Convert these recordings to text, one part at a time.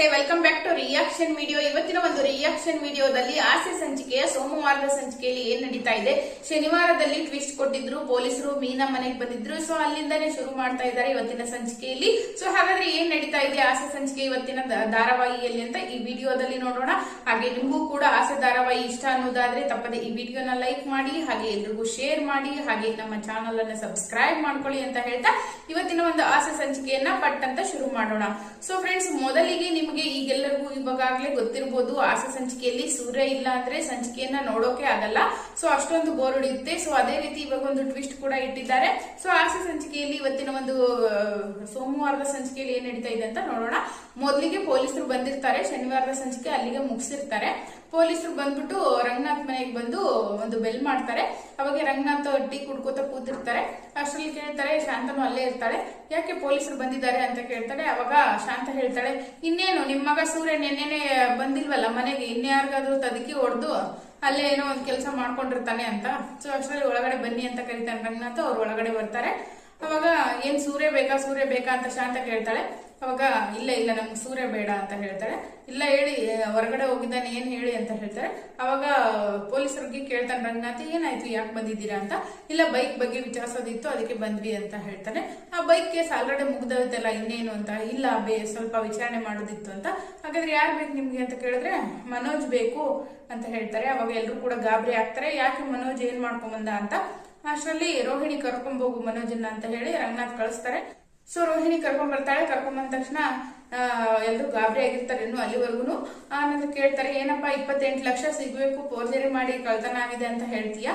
ನಮಸ್ತೆ welcome back to reaction video ಇವತ್ತಿನ ಒಂದು ರಿಯಾಕ್ಷನ್ ವಿಡಿಯೋದಲ್ಲಿ ಆಸೆ ಸಂಚಿಕೆಯ ಸೋಮವಾರದ ಸಂಚಿಕೆಯಲ್ಲಿ ಏನ್ ನಡೀತಾ ಇದೆ? ಶನಿವಾರದಲ್ಲಿ ಟ್ವಿಸ್ಟ್ ಕೊಟ್ಟಿದ್ರು, ಪೊಲೀಸರು ಮೀನಾ ಮನೆಗೆ ಬಂದಿದ್ರು. ಸೊ ಅಲ್ಲಿಂದಾನೇ ಶುರು ಮಾಡ್ತಾ ಇದ್ದಾರೆ ಇವತ್ತಿನ ಸಂಚಿಕೆಯಲ್ಲಿ. ಸೊ ಹಾಗಾದ್ರೆ ಏನ್ ನಡೀತಾ ಇದೆ ಆಸೆ ಸಂಚಿಕೆ ಇವತ್ತಿನ ಧಾರಾವಾಹಿಯಲ್ಲಿ ಅಂತ ಈ ವಿಡಿಯೋದಲ್ಲಿ ನೋಡೋಣ. ಹಾಗೆ ನಿಮಗೂ ಕೂಡ ಆಸೆ ಧಾರಾವಾಹಿ ಇಷ್ಟ ಅನ್ನೋದಾದ್ರೆ ತಪ್ಪದೆ ಈ ವಿಡಿಯೋನ ಲೈಕ್ ಮಾಡಿ, ಹಾಗೆ ಎಲ್ರಿಗೂ ಶೇರ್ ಮಾಡಿ, ಹಾಗೆ ನಮ್ಮ ಚಾನಲ್ ಅನ್ನ ಸಬ್ಸ್ಕ್ರೈಬ್ ಮಾಡ್ಕೊಳ್ಳಿ ಅಂತ ಹೇಳ್ತಾ ಇವತ್ತಿನ ಒಂದು ಆಸೆ ಸಂಚಿಕೆಯನ್ನ ಪಟ್ಟಂತ ಶುರು ಮಾಡೋಣ. ಸೊ ಫ್ರೆಂಡ್ಸ್ ಮೊದಲಿಗೆ ನಿಮಗೆ ಈಗೆಲ್ಲರಿಗೂ ಇವಾಗಲೇ ಗೊತ್ತಿರಬಹುದು ಆಸೆ ಸಂಚಿಕೆಯಲ್ಲಿ ಸೂರ್ಯ ಇಲ್ಲ ಅಂದ್ರೆ ಸಂಚಿಕೆಯನ್ನ ನೋಡೋಕೆ ಆಗಲ್ಲ. ಸೊ ಅಷ್ಟೊಂದು ಬೋರ್ ಹೊಡೆಯುತ್ತೆ. ಸೊ ಅದೇ ರೀತಿ ಇವಾಗ ಒಂದು ಟ್ವಿಸ್ಟ್ ಕೂಡ ಇಟ್ಟಿದ್ದಾರೆ. ಸೊ ಆಸೆ ಸಂಚಿಕೆಯಲ್ಲಿ ಇವತ್ತಿನ ಒಂದು ಸೋಮವಾರದ ಸಂಚಿಕೆಯಲ್ಲಿ ಏನ್ ನಡೀತಾ ಇದೆ ಅಂತ ನೋಡೋಣ. ಮೊದಲಿಗೆ ಪೊಲೀಸರು ಬಂದಿರ್ತಾರೆ, ಶನಿವಾರದ ಸಂಜೆಗೆ ಅಲ್ಲಿಗೆ ಮುಗಿಸಿರ್ತಾರೆ. ಪೊಲೀಸರು ಬಂದ್ಬಿಟ್ಟು ರಂಗನಾಥ್ ಮನೆಗೆ ಬಂದು ಒಂದು ಬೆಲ್ ಮಾಡ್ತಾರೆ. ಅವಾಗ ರಂಗನಾಥ್ ಟೀ ಕುಡ್ಕೋತ ಕೂತಿರ್ತಾರೆ. ಅಷ್ಟರಲ್ಲಿ ಕೇಳ್ತಾರೆ, ಶಾಂತನು ಅಲ್ಲೇ ಇರ್ತಾಳೆ. ಯಾಕೆ ಪೊಲೀಸರು ಬಂದಿದ್ದಾರೆ ಅಂತ ಕೇಳ್ತಾರೆ ಅವಾಗ ಶಾಂತ ಹೇಳ್ತಾಳೆ, ಇನ್ನೇನು ನಿಮ್ಮ ಮಗ ಸೂರ್ಯ ನೆನ್ನೆನೆ ಬಂದಿಲ್ವಲ್ಲ ಮನೆಗೆ? ಇನ್ಯಾರಿಗಾದ್ರೂ ತದಕಿ ಹೊಡೆದು ಅಲ್ಲೇ ಏನೋ ಒಂದು ಕೆಲಸ ಮಾಡ್ಕೊಂಡಿರ್ತಾನೆ ಅಂತ. ಸೊ ಅಷ್ಟರಲ್ಲಿ ಒಳಗಡೆ ಬನ್ನಿ ಅಂತ ಕರೀತಾನೆ ರಂಗನಾಥ್ ಅವ್ರು, ಒಳಗಡೆ ಬರ್ತಾರೆ. ಅವಾಗ, ಏನ್ ಸೂರ್ಯ ಬೇಕಾ? ಸೂರ್ಯ ಬೇಕಾ? ಅಂತ ಶಾಂತ ಕೇಳ್ತಾಳೆ. ಅವಾಗ, ಇಲ್ಲ ಇಲ್ಲ, ನಮ್ಗೆ ಸೂರ್ಯ ಬೇಡ ಅಂತ ಹೇಳ್ತಾರೆ ಇಲ್ಲ, ಹೇಳಿ ಹೊರಗಡೆ ಹೋಗಿದ್ದಾನೆ, ಏನು ಹೇಳಿ ಅಂತ ಹೇಳ್ತಾರೆ ಅವಾಗ, ಪೊಲೀಸರಿಗೆ ಕೇಳ್ತಾನೆ, ರಂಗನಾಥ್, ಏನಾಯ್ತು? ಯಾಕೆ ಬಂದಿದ್ದೀರಾ ಅಂತ? ಇಲ್ಲ, ಬೈಕ್ ಬಗ್ಗೆ ವಿಚಾರಿಸೋದಿತ್ತು, ಅದಕ್ಕೆ ಬಂದ್ವಿ ಅಂತ ಹೇಳ್ತಾನೆ. ಆ ಬೈಕ್ ಕೇಸ್ ಆಲ್ರೆಡಿ ಮುಗ್ದೋಯ್ತಲ್ಲ, ಇನ್ನೇನು ಅಂತ? ಇಲ್ಲ, ಬೇ, ಸ್ವಲ್ಪ ವಿಚಾರಣೆ ಮಾಡೋದಿತ್ತು ಅಂತ. ಹಾಗಾದ್ರೆ ಯಾರು ಬೇಕು ನಿಮ್ಗೆ? ಅಂತ ಕೇಳಿದ್ರೆ, ಮನೋಜ್ ಬೇಕು ಅಂತ ಹೇಳ್ತಾರೆ. ಅವಾಗ ಎಲ್ಲರೂ ಕೂಡ ಗಾಬರಿ ಆಗ್ತಾರೆ. ಯಾಕೆ ಮನೋಜ್ ಏನ್ ಮಾಡ್ಕೊಂಬಂದ ಅಂತ? ಅಷ್ಟರಲ್ಲಿ ರೋಹಿಣಿ ಕರ್ಕೊಂಬೋಗು ಮನೋಜನ್ನ ಅಂತ ಹೇಳಿ ರಂಗನಾಥ್ ಕಳಿಸ್ತಾರೆ. ಸೊ ರೋಹಿಣಿ ಕರ್ಕೊಂಡ್ ಬರ್ತಾಳೆ ಕರ್ಕೊಂಡ್ ಬಂದ ತಕ್ಷಣ ಎಲ್ಲರೂ ಗಾಬರಿ ಆಗಿರ್ತಾರೆ ಇನ್ನು ಅಲ್ಲಿವರೆಗೂ ಆನಂತರ ಕೇಳ್ತಾರೆ, ಏನಪ್ಪ, ಇಪ್ಪತ್ತೆಂಟು ಲಕ್ಷ ಸಿಗಬೇಕು ಫೋರ್ಜರಿ ಮಾಡಿ ಕಳ್ತನ ಆಗಿದೆ ಅಂತ ಹೇಳ್ತೀಯಾ?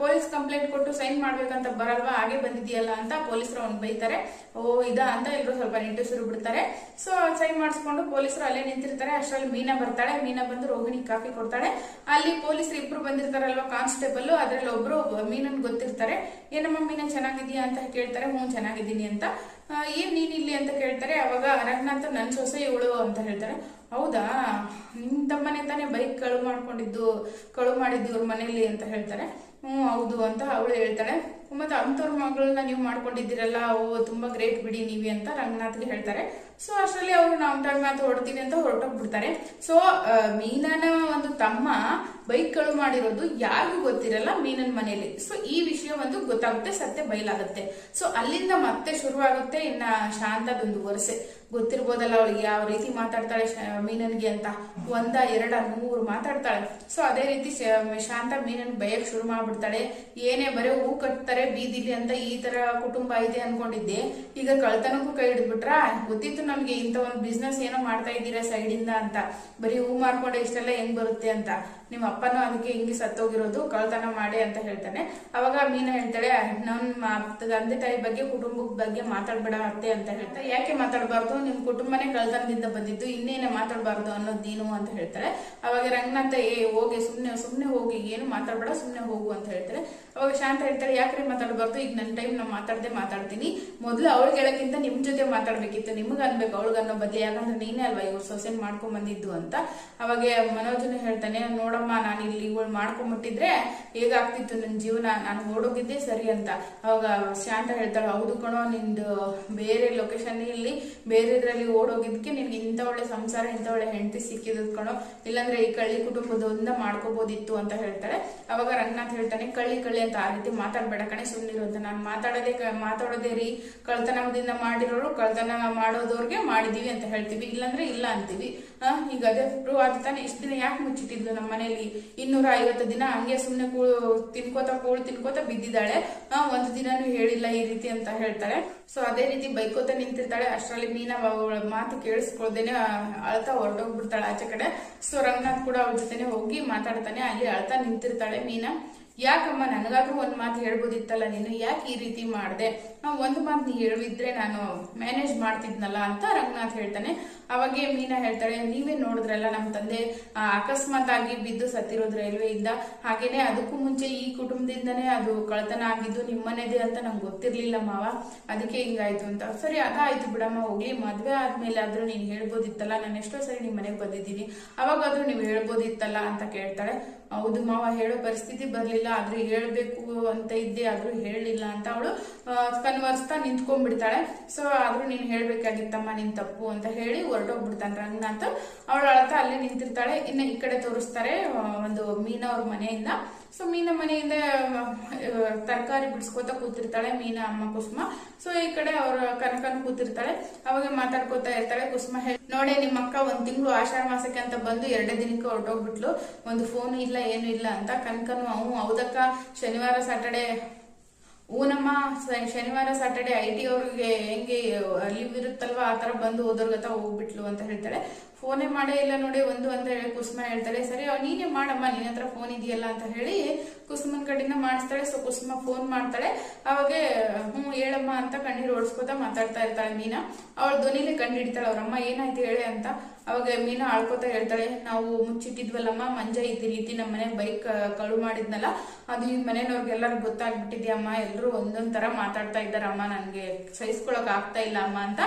ಪೊಲೀಸ್ ಕಂಪ್ಲೇಂಟ್ ಕೊಟ್ಟು ಸೈನ್ ಮಾಡ್ಬೇಕಂತ ಬರಲ್ವಾ, ಹಾಗೆ ಬಂದಿದೆಯಲ್ಲ ಅಂತ ಪೊಲೀಸರು ಅವ್ನು ಬೈತಾರೆ. ಓ, ಇದಾ ಅಂತ ಎಲ್ಲರೂ ಸ್ವಲ್ಪ ನಿಟ್ಟುಸಿರು ಬಿಡ್ತಾರೆ. ಸೊ ಸೈನ್ ಮಾಡಿಸ್ಕೊಂಡು ಪೊಲೀಸರು ಅಲ್ಲೇ ನಿಂತಿರ್ತಾರೆ, ಅಷ್ಟರಲ್ಲಿ ಮೀನಾ ಬರ್ತಾಳೆ. ಮೀನಾ ಬಂದು ರೋಹಿಣಿ ಕಾಫಿ ಕೊಡ್ತಾಳೆ. ಅಲ್ಲಿ ಪೊಲೀಸರು ಇಬ್ರು ಬಂದಿರ್ತಾರಲ್ವಾ ಕಾನ್ಸ್ಟೇಬಲ್ ಅದ್ರಲ್ಲಿ ಒಬ್ರು ಮೀನನ್ ಗೊತ್ತಿರ್ತಾರೆ. ಏನಮ್ಮ ಮೀನಾ ಚೆನ್ನಾಗಿದ್ಯಾ ಅಂತ ಕೇಳ್ತಾರೆ. ಹ್ಞೂ, ಚೆನ್ನಾಗಿದ್ದೀನಿ ಅಂತ. ಏನ್ ನೀನ್ ಇಲ್ಲಿ ಅಂತ ಕೇಳ್ತಾರೆ, ಅವಾಗ ರಂಗನಾಥ್ ನನ್ ಸೊಸೆ ಇವಳು ಅಂತ ಹೇಳ್ತಾರೆ. ಹೌದಾ? ನಿಮ್ ತಮ್ಮನೆ ತಾನೇ ಬೈಕ್ ಕಳು ಮಾಡ್ಕೊಂಡಿದ್ದು, ಕಳು ಮಾಡಿದ್ದು ಇವ್ರ ಮನೇಲಿ ಅಂತ ಹೇಳ್ತಾರೆ. ಹ್ಮ್ ಹೌದು ಅಂತ ಅವಳು ಹೇಳ್ತಾಳೆ. ಮತ್ತೆ ಅಂತವ್ರ ಮಗಳನ್ನ ನೀವು ಮಾಡ್ಕೊಂಡಿದ್ದೀರಲ್ಲ, ಓ, ತುಂಬಾ ಗ್ರೇಟ್ ಬಿಡಿ ನೀವಿ ಅಂತ ರಂಗನಾಥ್ಗೆ ಹೇಳ್ತಾರೆ. ಸೊ ಅಷ್ಟರಲ್ಲಿ ಅವರು ನಾವು ಟೈಮ್ ಅಂತ ಹೊಡ್ತೀನಿ ಅಂತ ಹೊರಟೋಗ್ಬಿಡ್ತಾರೆ. ಸೊ ಮೀನಾನ ಒಂದು ತಮ್ಮ ಬೈಕ್ ಕಳು ಮಾಡಿರೋದು ಯಾರಿಗೂ ಗೊತ್ತಿರಲ್ಲ ಮೀನನ್ ಮನೆಯಲ್ಲಿ. ಸೊ ಈ ವಿಷಯ ಒಂದು ಗೊತ್ತಾಗುತ್ತೆ, ಸತ್ಯ ಬಯಲಾಗುತ್ತೆ. ಸೊ ಅಲ್ಲಿಂದ ಮತ್ತೆ ಶುರುವಾಗುತ್ತೆ ಇನ್ನ ಶಾಂತದೊಂದು ವರ್ಷೆ ಗೊತ್ತಿರ್ಬೋದಲ್ಲ ಅವಳಿಗೆ ಯಾವ ರೀತಿ ಮಾತಾಡ್ತಾಳೆ ಮೀನನ್ಗೆ ಅಂತ. ಒಂದ, ಎರಡ, ಮೂರು ಮಾತಾಡ್ತಾಳೆ. ಸೊ ಅದೇ ರೀತಿ ಶಾಂತ ಮೀನನ್ ಬಯಕ್ ಶುರು ಮಾಡ್ಬಿಡ್ತಾಳೆ. ಏನೇ ಬರೀ ಹೂ ಕಟ್ತಾರೆ, ಬೀದಿಲಿ ಅಂತ ಈ ತರ ಕುಟುಂಬ ಇದೆ ಅನ್ಕೊಂಡಿದ್ದೆ. ಈಗ ಕಳ್ತನಕ್ಕೂ ಕೈ ಹಿಡಿದ್ಬಿಟ್ರ? ಗೊತ್ತಿತ್ತು ನಮ್ಗೆ ಇಂತ ಒಂದು ಬಿಸ್ನೆಸ್ ಏನೋ ಮಾಡ್ತಾ ಇದ್ದೀರಾ ಸೈಡ್ ಇಂದ ಅಂತ. ಬರೀ ಹೂ ಮಾರ್ಕೊಂಡೆ ಇಷ್ಟೆಲ್ಲ ಹೆಂಗ್ ಬರುತ್ತೆ ಅಂತ. ನಿಮ್ಮ ಅಪ್ಪನೂ ಅದಕ್ಕೆ ಹಿಂಗೆ ಸತ್ತೋಗಿರೋದು, ಕಳ್ತನ ಮಾಡಿ ಅಂತ ಹೇಳ್ತಾನೆ. ಅವಾಗ ಮೀನ ಹೇಳ್ತಾಳೆ ನನ್ನ ತಂದೆ ತಾಯಿ ಬಗ್ಗೆ, ಕುಟುಂಬದ ಬಗ್ಗೆ ಮಾತಾಡ್ಬೇಡ ಅತ್ತೆ ಅಂತ ಹೇಳ್ತಾರೆ ಯಾಕೆ ಮಾತಾಡಬಾರ್ದು? ನಿಮ್ ಕುಟುಂಬನೇ ಕಳ್ತನದಿಂದ ಬಂದಿದ್ದು, ಇನ್ನೇನೆ ಮಾತಾಡಬಾರ್ದು ಅನ್ನೋದು ನೀನು ಅಂತ ಹೇಳ್ತಾರೆ ಅವಾಗ ರಂಗನಾಥ, ಏ, ಹೋಗಿ ಸುಮ್ಮನೆ ಸುಮ್ಮನೆ ಹೋಗಿ, ಏನು ಮಾತಾಡ್ಬೇಡ ಸುಮ್ಮನೆ ಹೋಗು ಅಂತ ಹೇಳ್ತಾರೆ ಅವಾಗ ಶಾಂತ ಹೇಳ್ತಾಳೆ ಯಾಕ್ರಿ ಮಾತಾಡಬಾರ್ದು? ಈಗ ನನ್ನ ಟೈಮ್ ನಾ ಮಾತಾಡದೆ ಮಾತಾಡ್ತೀನಿ. ಮೊದಲು ಅವಳಿಗೆ ಹೇಳಕ್ಕಿಂತ ನಿಮ್ಮ ಜೊತೆ ಮಾತಾಡ್ಬೇಕಿತ್ತು. ನಿಮ್ಗೆ ಅನ್ಬೇಕು, ಅವಳಿಗೆ ಅನ್ನೋ ಬದಲು. ಯಾಕಂದ್ರೆ ನೀನೇ ಅಲ್ವಾ ಇವ್ರು ಸೊಸೆನ್ ಮಾಡ್ಕೊಂಡ್ ಬಂದಿದ್ದು ಅಂತ. ಅವಾಗ ಮನೋಜನು ಹೇಳ್ತಾನೆ, ನೋಡಮ್ಮ, ನಾನು ಇಲ್ಲಿ ಇವಳು ಮಾಡ್ಕೊಂಡ್ಬಿಟ್ಟಿದ್ರೆ ಹೇಗಾಗ್ತಿತ್ತು ನನ್ನ ಜೀವನ? ನಾನು ಓಡೋಗಿದ್ದೆ ಸರಿ ಅಂತ. ಅವಾಗ ಶಾಂತ ಹೇಳ್ತಾಳೆ, ಹೌದು ಕಣೋ, ನಿಂದು ಬೇರೆ ಲೊಕೇಶನ್ ಇಲ್ಲಿ, ಬೇರೆ ಇದ್ರಲ್ಲಿ ಓಡೋಗಿದ್ಕೆ ನಿನ್ಗೆ ಇಂಥ ಒಳ್ಳೆ ಸಂಸಾರ, ಇಂಥ ಒಳ್ಳೆ ಹೆಂಡತಿ ಸಿಕ್ಕಿದ್ ಕಣೋ. ಇಲ್ಲಾಂದ್ರೆ ಈ ಕಳ್ಳಿ ಕುಟುಂಬದಿಂದ ಮಾಡ್ಕೋಬೋದಿತ್ತು ಅಂತ ಹೇಳ್ತಾಳೆ. ಅವಾಗ ರಂಗನಾಥ್ ಹೇಳ್ತಾನೆ, ಕಳ್ಳಿ ಕಳ್ಳಿ ಅಂತ ಆ ರೀತಿ ಮಾತಾಡ್ಬೇಡ ಕಣೆ ಸುಮ್ಮನಿರು ಅಂತ. ನಾನು ಮಾತಾಡೋದೇ ಮಾತಾಡೋದೇ ರೀ. ಕಳ್ತನದಿಂದ ಮಾಡಿರೋರು ಕಳ್ತನ ಮಾಡೋದವ್ರಿಗೆ ಮಾಡಿದೀವಿ ಅಂತ ಹೇಳ್ತೀವಿ. ಇಲ್ಲಾಂದ್ರೆ ಇಲ್ಲ ಅಂತೀವಿ. ಈಗ ಅದೇ ಪ್ರೂವ್ ಆದ ತಾನೆ ಇಷ್ಟ ದಿನ ಯಾಕೆ ಮುಚ್ಚಿಟ್ಟಿದ್ಲು ನಮ್ಮ ಮನೇಲಿ? ಇನ್ನೂರ ಐವತ್ತು ದಿನ ಹಂಗೆ ಸುಮ್ನೆ ಕೂಳು ತಿನ್ಕೋತ ಕೂಳು ತಿನ್ಕೋತ ಬಿದ್ದಿದ್ದಾಳೆ. ಒಂದು ದಿನಾನು ಹೇಳಿಲ್ಲ ಈ ರೀತಿ ಅಂತ ಹೇಳ್ತಾಳೆ ಸೊ ಅದೇ ರೀತಿ ಬೈಕೋತ ನಿಂತಿರ್ತಾಳೆ. ಅಷ್ಟರಲ್ಲಿ ಮೀನಾ ಅವಳ ಮಾತು ಕೇಳಿಸ್ಕೊಳ್ದೇನೆ ಅಳ್ತಾ ಹೊರಟೋಗ್ಬಿಡ್ತಾಳೆ ಆಚೆ ಕಡೆ. ಸೊ ರಂಗನಾಥ್ ಕೂಡ ಅವ್ರ ಜೊತೆನೆ ಹೋಗಿ ಮಾತಾಡ್ತಾನೆ. ಅಲ್ಲಿ ಅಳ್ತಾ ನಿಂತಿರ್ತಾಳೆ ಮೀನಾ. ಯಾಕಮ್ಮ? ನನಗಾದ್ರೂ ಒಂದ್ ಮಾತು ಹೇಳ್ಬೋದಿತ್ತಲ್ಲ ನೀನು ಯಾಕೆ ಈ ರೀತಿ ಮಾಡ್ದೆ? ಒಂದು ಮಾತು ಹೇಳಿದ್ರೆ ನಾನು ಮ್ಯಾನೇಜ್ ಮಾಡ್ತಿದ್ನಲ್ಲ ಅಂತ ರಂಗನಾಥ್ ಹೇಳ್ತಾನೆ. ಅವಾಗೆ ಮೀನಾ ಹೇಳ್ತಾಳೆ ನೀವೇ ನೋಡಿದ್ರಲ್ಲ ನಮ್ಮ ತಂದೆ ಅಕಸ್ಮಾತ್ ಆಗಿ ಬಿದ್ದು ಸತ್ತಿರೋದು ರೈಲ್ವೆಯಿಂದ ಹಾಗೇನೆ ಅದಕ್ಕೂ ಮುಂಚೆ ಈ ಕುಟುಂಬದಿಂದನೇ ಅದು ಕಳ್ತನ ಆಗಿದ್ದು ನಿಮ್ಮನೇದೇ ಅಂತ ನಂಗೆ ಗೊತ್ತಿರ್ಲಿಲ್ಲ ಮಾವ. ಅದಕ್ಕೆ ಹಿಂಗಾಯ್ತು ಅಂತ. ಸರಿ, ಅದಾಯ್ತು ಬಿಡಮ್ಮ, ಹೋಗ್ಲಿ. ಮದ್ವೆ ಆದ್ಮೇಲೆ ಆದ್ರೂ ನೀನ್ ಹೇಳ್ಬೋದಿತ್ತಲ್ಲ. ನಾನು ಎಷ್ಟೋ ಸರಿ ನಿಮ್ ಮನೆಗೆ ಬಂದಿದ್ದೀನಿ. ಅವಾಗಾದ್ರೂ ನೀವು ಹೇಳ್ಬೋದಿತ್ತಲ್ಲ ಅಂತ ಕೇಳ್ತಾಳೆ. ಹೌದು ಮಾವ, ಹೇಳೋ ಪರಿಸ್ಥಿತಿ ಬರ್ಲಿಲ್ಲ. ಆದ್ರೂ ಹೇಳ್ಬೇಕು ಅಂತ ಇದ್ದೆ, ಆದ್ರೂ ಹೇಳಲಿಲ್ಲ ಅಂತ ಅವಳು ಕನ್ವರ್ಸ್ತಾ ನಿಂತ್ಕೊಂಡ್ಬಿಡ್ತಾಳೆ. ಸೊ ಆದ್ರೂ ನೀನ್ ಹೇಳ್ಬೇಕಾಗಿತ್ತಮ್ಮ ನಿನ್ ತಪ್ಪು ಅಂತ ಹೇಳಿ ಹೊರಟೋಗ್ಬಿಡ್ತಾನೆ ರಂಗನಾಥ್ ಅವಳು ಅಳ್ತಾ ಅಲ್ಲೇ ನಿಂತಿರ್ತಾಳೆ. ಇನ್ನು ಈ ಕಡೆ ತೋರಿಸ್ತಾರೆ ಒಂದು ಮೀನಾ ಅವ್ರ ಮನೆಯಿಂದ. ಸೊ ಮೀನ ಮನೆಯಿಂದ ತರಕಾರಿ ಬಿಡಿಸ್ಕೋತಾ ಕೂತಿರ್ತಾಳೆ ಮೀನಾ ಅಮ್ಮ ಕುಸುಮ. ಸೊ ಈ ಕಡೆ ಅವ್ರ ಕನಕನ್ ಕೂತಿರ್ತಾಳೆ. ಅವಾಗ ಮಾತಾಡ್ಕೋತಾ ಇರ್ತಾಳೆ, ಕುಸುಮ, ಹೇಳಿ. ನೋಡಿ, ನಿಮ್ಮ ಅಕ್ಕ ಒಂದ್ ತಿಂಗಳು ಆಷಾಢ ಮಾಸಕ್ಕೆ ಅಂತ ಬಂದು ಎರಡೇ ದಿನಕ್ಕೆ ಹೊರಟೋಗ್ಬಿಟ್ಲು. ಒಂದು ಫೋನ್ ಇಲ್ಲ, ಏನು ಇಲ್ಲ ಅಂತ ಕನಕನು, ಅವು ಹೌದಕ್ಕ, ಶನಿವಾರ ಸಾಟರ್ಡೆ ಊನಮ್ಮ ಸ- ಶನಿವಾರ ಸಾಟರ್ಡೆ ಐ ಟಿ ಅವ್ರಿಗೆ ಹೆಂಗೆ ಲೀವ್ ಇರುತ್ತಲ್ವಾ, ಆ ಥರ ಬಂದು ಹೋದೋರ್ಗತ ಹೋಗ್ಬಿಟ್ಲು ಅಂತ ಹೇಳ್ತಾಳೆ. ಫೋನೇ ಮಾಡೇ ಇಲ್ಲ ನೋಡಿ, ಒಂದು ಅಂತ ಹೇಳಿ ಕುಸುಮ ಹೇಳ್ತಾಳೆ, ಸರಿ ನೀನೇ ಮಾಡಮ್ಮ, ನಿನ್ನ ಹತ್ರ ಫೋನ್ ಇದೆಯಲ್ಲ ಅಂತ ಹೇಳಿ ಕುಸುಮನ್ ಕಡೆಯಿಂದ ಮಾಡಿಸ್ತಾಳೆ. ಸೊ ಕುಸುಮ ಫೋನ್ ಮಾಡ್ತಾಳೆ. ಅವಾಗೆ, ಹ್ಞೂ, ಹೇಳಮ್ಮ ಅಂತ ಕಣ್ಣೀರು ಓಡಿಸ್ಕೊತಾ ಮಾತಾಡ್ತಾ ಇರ್ತಾಳೆ ಮೀನಾ. ಅವಳ ಧ್ವನಿಲಿ ಕಂಡು ಹಿಡಿತಾಳೆ ಅವ್ರಮ್ಮ, ಏನಾಯ್ತು ಹೇಳಿ ಅಂತ. ಅವಾಗ ಮೀನಾ ಆಳ್ಕೋತಾ ಹೇಳ್ತಾಳೆ, ನಾವು ಮುಚ್ಚಿಟ್ಟಿದ್ವಲ್ಲಮ್ಮ, ಮಂಜ ಇದ್ದ ರೀತಿ ನಮ್ಮ ಮನೆ ಬೈಕ್, ಕಳು ಮಾಡಿದ್ನಲ್ಲ, ಅದು ಈ ಮನೆಯವ್ರಿಗೆಲ್ಲರೂ ಗೊತ್ತಾಗ್ಬಿಟ್ಟಿದ್ಯಮ್ಮ ಎಲ್ಲರೂ ಒಂದೊಂದ್ ತರ ಮಾತಾಡ್ತಾ ಇದ್ದಾರಮ್ಮ ನನ್ಗೆ, ಸಹಿಸ್ಕೊಳಕ್ ಆಗ್ತಾ ಇಲ್ಲ ಅಮ್ಮ ಅಂತ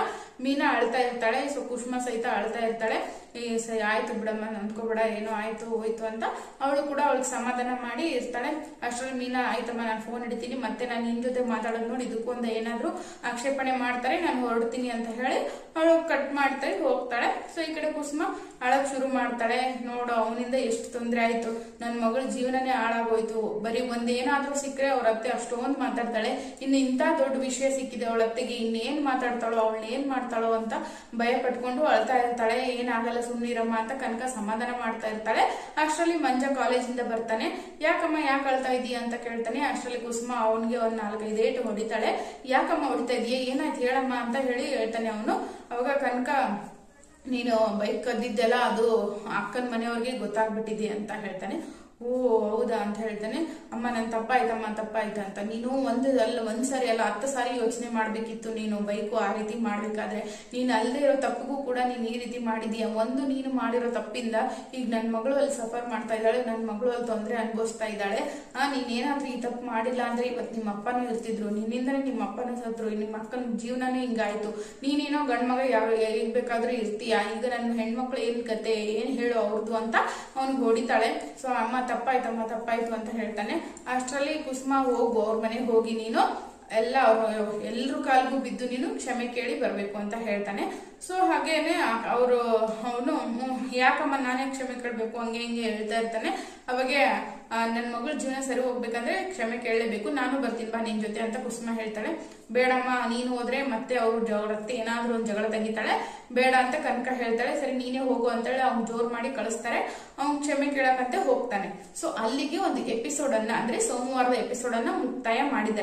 ಮೀನಾ ಅಳ್ತಾ ಇರ್ತಾಳೆ, ಸೊ ಕುಸುಮ ಸಹಿತ ಅಳ್ತಾ ಇರ್ತಾಳೆ. ಈ ಸರಿ, ಆಯ್ತು ಬಿಡಮ್ಮ ನಂದ್ಕೋಬೇಡ ಏನೋ ಆಯ್ತು, ಹೋಯ್ತು ಅಂತ ಅವಳು ಕೂಡ ಅವಳಿಗೆ ಸಮಾಧಾನ ಮಾಡಿ ಇರ್ತಾಳೆ. ಅಷ್ಟ್ರಲ್ಲಿ ಮೀನಾ, ಆಯ್ತಮ್ಮ, ನಾನು ಫೋನ್ ಹಿಡಿತೀನಿ, ಮತ್ತೆ ನಾನು ನಿನ್ ಜೊತೆ ಮಾತಾಡೋದು ನೋಡಿ ಇದಕ್ಕೊಂದು ಏನಾದ್ರೂ ಆಕ್ಷೇಪಣೆ ಮಾಡ್ತಾರೆ, ನಾನು ಹೊರಡ್ತೀನಿ ಅಂತ ಹೇಳಿ ಅವಳು ಕಟ್ ಮಾಡ್ತಾಳೆ, ಹೋಗ್ತಾಳೆ. ಸೊ ಈ ಕಡೆ ಕುಸುಮ ಅಳಕ್ ಶುರು ಮಾಡ್ತಾಳೆ, ನೋಡು, ಅವನಿಂದ ಎಷ್ಟು ತೊಂದರೆ ಆಯ್ತು. ನನ್ನ ಮಗಳ ಜೀವನನೇ ಹಾಳಾಗೋಯ್ತು. ಬರೀ ಒಂದೇನಾದ್ರೂ ಸಿಕ್ಕರೆ ಅವ್ರ ಅತ್ತೆ ಅಷ್ಟೊಂದು ಮಾತಾಡ್ತಾಳೆ. ಇನ್ನು ಇಂಥ ದೊಡ್ಡ ವಿಷಯ ಸಿಕ್ಕಿದೆ, ಅವಳ ಅತ್ತೆಗೆ ಇನ್ನೇನ್ ಮಾತಾಡ್ತಾಳೋ ಅವಳು ಏನ್ ಮಾಡ್ತಾಳೋ ಅಂತ ಭಯ ಪಟ್ಕೊಂಡು ಅಳ್ತಾ ಇರ್ತಾಳೆ. ಏನಾಗಲ್ಲ ಸುಮ್ನಿರಮ್ಮ ಅಂತ ಕನಕ ಸಮಾಧಾನ ಮಾಡ್ತಾ ಇರ್ತಾಳೆ. ಅಷ್ಟರಲ್ಲಿ ಮಂಜ ಕಾಲೇಜಿಂದ ಬರ್ತಾನೆ. ಯಾಕಮ್ಮ ಯಾಕೆ ಅಳ್ತಾ ಇದೀಯ ಅಂತ ಕೇಳ್ತಾನೆ. ಅಷ್ಟರಲ್ಲಿ ಕುಸುಮ ಅವನಿಗೆ ಒಂದು ನಾಲ್ಕೈದು ಏಟು ಹೊಡಿತಾಳೆ. ಯಾಕಮ್ಮ ಹೊಡಿತಾ ಇದೀಯ? ಏನಾಯ್ತು ಹೇಳಮ್ಮ ಅಂತ ಹೇಳಿ ಹೇಳ್ತಾನೆ ಅವನು. ಅವಾಗ ಕನಕ, ನೀನು ಬೈಕ್ ಕದ್ದಿದ್ದೆಲ್ಲ ಅದು ಅಕ್ಕನ ಮನೆಯವ್ರಿಗೆ ಗೊತ್ತಾಗ್ಬಿಟ್ಟಿದೆ ಅಂತ ಹೇಳ್ತಾನೆ. ಓ, ಹೌದಾ ಅಂತ ಹೇಳ್ತಾನೆ. ಅಮ್ಮ, ನನ್ ತಪ್ಪಾಯ್ತಮ್ಮ, ತಪ್ಪಾಯ್ತು ಅಂತ. ನೀನು ಒಂದು ಅಲ್ಲ, ಒಂದ್ ಸಾರಿ ಅಲ್ಲ, ಹತ್ತು ಸಾರಿ ಯೋಚನೆ ಮಾಡ್ಬೇಕಿತ್ತು ನೀನು ಬೈಕು ಆ ರೀತಿ ಮಾಡ್ಬೇಕಾದ್ರೆ. ನೀನು ಅಲ್ಲದೆ ಇರೋ ತಪ್ಪಿಗೂ ಕೂಡ ನೀನ್ ಈ ರೀತಿ ಮಾಡಿದೀಯ. ಒಂದು ನೀನು ಮಾಡಿರೋ ತಪ್ಪಿಂದ ಈಗ ನನ್ ಮಗಳು ಅಲ್ಲಿ ಸಫರ್ ಮಾಡ್ತಾ ಇದ್ದಾಳೆ, ನನ್ ಮಗಳು ಅಲ್ಲಿ ತೊಂದರೆ ಅನುಭವಿಸ್ತಾ ಇದ್ದಾಳೆ. ಆ, ನೀನ್ ಏನಾದ್ರೂ ಈ ತಪ್ಪು ಮಾಡಿಲ್ಲ ಅಂದ್ರೆ ಇವತ್ತು ನಿಮ್ಮ ಅಪ್ಪನೂ ಇರ್ತಿದ್ರು. ನಿನ್ನಿಂದನೇ ನಿಮ್ಮ ಅಪ್ಪನೂ ಸತ್ರು ನಿಮ್ಮ ಅಕ್ಕನ ಜೀವನನೇ ಹಿಂಗಾಯ್ತು. ನೀನೇನೋ ಗಂಡ್ ಮಗ ಯಾವ ಬೇಕಾದ್ರೂ ಇರ್ತೀಯ. ಈಗ ನನ್ನ ಹೆಣ್ಮಕ್ಳು ಏನ್ ಕತೆ, ಏನ್ ಹೇಳು ಅವ್ರದ್ದು ಅಂತ ಅವ್ನಿಗೆ ಹೊಡಿತಾಳೆ. ಸೊ ಅಮ್ಮ ತಪ್ಪಾಯ್ತಮ್ಮ, ತಪ್ಪಾಯ್ತು ಅಂತ ಹೇಳ್ತಾನೆ. ಅಷ್ಟರಲ್ಲಿ ಕುಸುಮ ಹೋಗು, ಅವ್ರ ಮನೆಗೆ ಹೋಗಿ ನೀನು, ಎಲ್ಲ ಎಲ್ರ ಕಾಲ್ಗೂ ಬಿದ್ದು ನೀನು ಕ್ಷಮೆ ಕೇಳಿ ಬರಬೇಕು ಅಂತ ಹೇಳ್ತಾನೆ. ಸೊ ಹಾಗೇನೆ ಅವರು, ಅವನು ಯಾಕಮ್ಮ ನಾನೇ ಕ್ಷಮೆ ಕೇಳಬೇಕು, ಹಂಗೆ ಹಿಂಗೆ ಹೇಳ್ತಾ ಇರ್ತಾನೆ. ಅವಾಗೆ ನನ್ನ ಮಗಳ ಜೀವನ ಸರಿ ಹೋಗ್ಬೇಕಂದ್ರೆ ಕ್ಷಮೆ ಕೇಳಲೇಬೇಕು. ನಾನು ಬರ್ತೀನಿ, ಬಾ, ನಿನ್ ಜೊತೆ ಅಂತ ಕುಸುಮ ಹೇಳ್ತಾಳೆ. ಬೇಡಮ್ಮ, ನೀನು ಹೋದ್ರೆ ಮತ್ತೆ ಅವ್ರು ಜಗಳತ್ತೆ ಏನಾದ್ರೂ ಒಂದು ಜಗಳ ತೆಗಿತಾಳೆ. ಬೇಡ ಅಂತ ಕನಕ ಹೇಳ್ತಾಳೆ. ಸರಿ, ನೀನೇ ಹೋಗು ಅಂತೇಳಿ ಅವ್ನು ಜೋರ್ ಮಾಡಿ ಕಳಿಸ್ತಾರೆ. ಅವ್ನು ಕ್ಷಮೆ ಕೇಳಕಂತೆ ಹೋಗ್ತಾನೆ. ಸೊ ಅಲ್ಲಿಗೆ ಒಂದು ಎಪಿಸೋಡ್ ಅನ್ನ, ಅಂದ್ರೆ ಸೋಮವಾರದ ಎಪಿಸೋಡ್ ಅನ್ನ ಮುಕ್ತಾಯ ಮಾಡಿದ್ದಾರೆ.